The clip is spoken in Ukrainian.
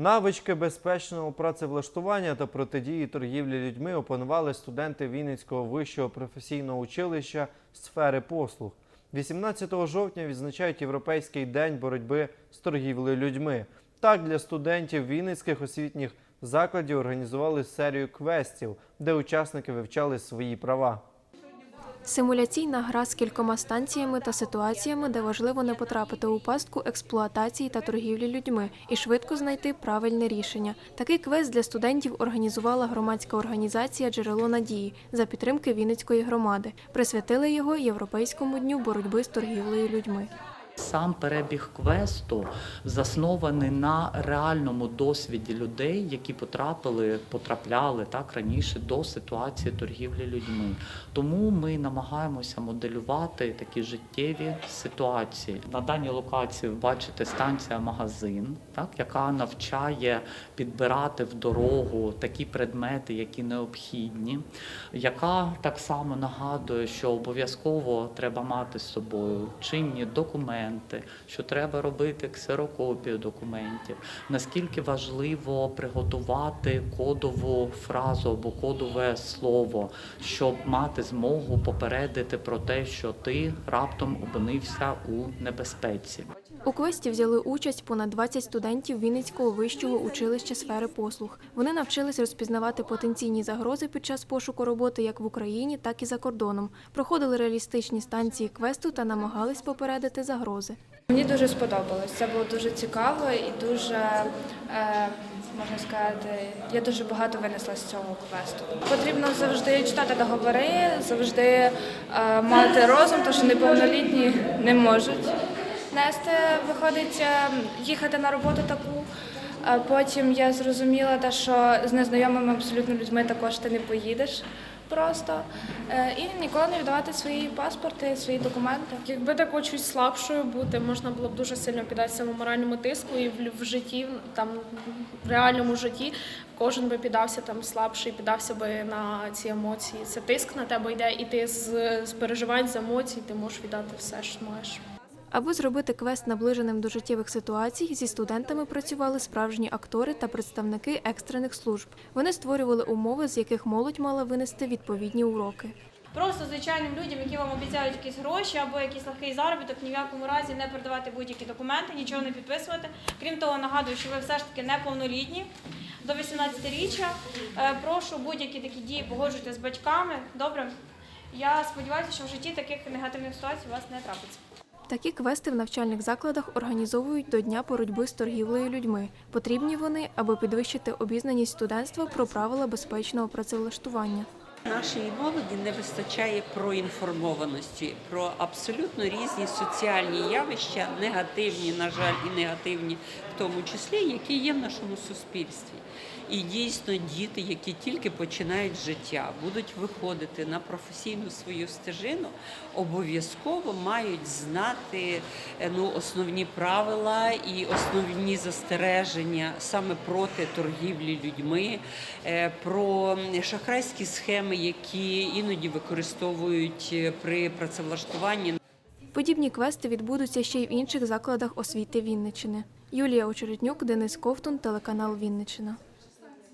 Навички безпечного працевлаштування та протидії торгівлі людьми опанували студенти Вінницького вищого професійного училища сфери послуг. 18 жовтня відзначають Європейський день боротьби з торгівлею людьми. Так, для студентів Вінницьких освітніх закладів організували серію квестів, де учасники вивчали свої права. Симуляційна гра з кількома станціями та ситуаціями, де важливо не потрапити у пастку експлуатації та торгівлі людьми і швидко знайти правильне рішення. Такий квест для студентів організувала громадська організація Джерело надії за підтримки Вінницької громади. Присвятили його Європейському дню боротьби з торгівлею людьми. Сам перебіг квесту заснований на реальному досвіді людей, які потрапили, потрапляли так раніше до ситуації торгівлі людьми. Тому ми намагаємося моделювати такі життєві ситуації. На даній локації ви бачите станція магазин, так яка навчає підбирати в дорогу такі предмети, які необхідні, яка так само нагадує, що обов'язково треба мати з собою чинні документи, що треба робити ксерокопію документів. Наскільки важливо приготувати кодову фразу або кодове слово, щоб мати змогу попередити про те, що ти раптом опинився у небезпеці. У квесті взяли участь понад 20 студентів Вінницького вищого училища сфери послуг. Вони навчились розпізнавати потенційні загрози під час пошуку роботи як в Україні, так і за кордоном. Проходили реалістичні станції квесту та намагались попередити загрози. Мені дуже сподобалось. Це було дуже цікаво і дуже, е, можна сказати, я дуже багато винесла з цього квесту. Потрібно завжди читати договори, завжди е, мати розум, тому що неповнолітні не можуть нести. Виходить е, їхати на роботу таку. А потім я зрозуміла, що з незнайомими абсолютно людьми також ти не поїдеш просто. Е, І ніколи не віддавати свої паспорти, свої документи. Якби такою чуть слабшою бути, можна було б дуже сильно піддатися моральному тиску, і в житті, там в реальному житті, кожен би піддався там слабший, піддався би на ці емоції. Це тиск на тебе йде, і ти з, з переживань, з емоцій, ти можеш віддати все, що маєш. Аби зробити квест наближеним до життєвих ситуацій, зі студентами працювали справжні актори та представники екстрених служб. Вони створювали умови, з яких молодь мала винести відповідні уроки. Просто звичайним людям, які вам обіцяють якісь гроші або якийсь легкий заробіток, ні в якому разі не передавати будь-які документи, нічого не підписувати. Крім того, нагадую, що ви все ж таки неповнолітні до 18-річчя. Е, Прошу будь-які такі дії погоджуйте з батьками. Добре. Я сподіваюся, що в житті таких негативних ситуацій у вас не трапиться. Такі квести в навчальних закладах організовують до Дня боротьби з торгівлею людьми. Потрібні вони, аби підвищити обізнаність студентства про правила безпечного працевлаштування. Нашій молоді не вистачає проінформованості про абсолютно різні соціальні явища, негативні, на жаль, і негативні в тому числі, які є в нашому суспільстві. І дійсно діти, які тільки починають життя, будуть виходити на професійну свою стежину, обов'язково мають знати е, ну, основні правила і основні застереження саме проти торгівлі людьми, е, про шахрайські схеми, які іноді використовують е, при працевлаштуванні. Подібні квести відбудуться ще й в інших закладах освіти Вінниччини. Юлія Очеретнюк, Денис Ковтун, телеканал Вінниччина.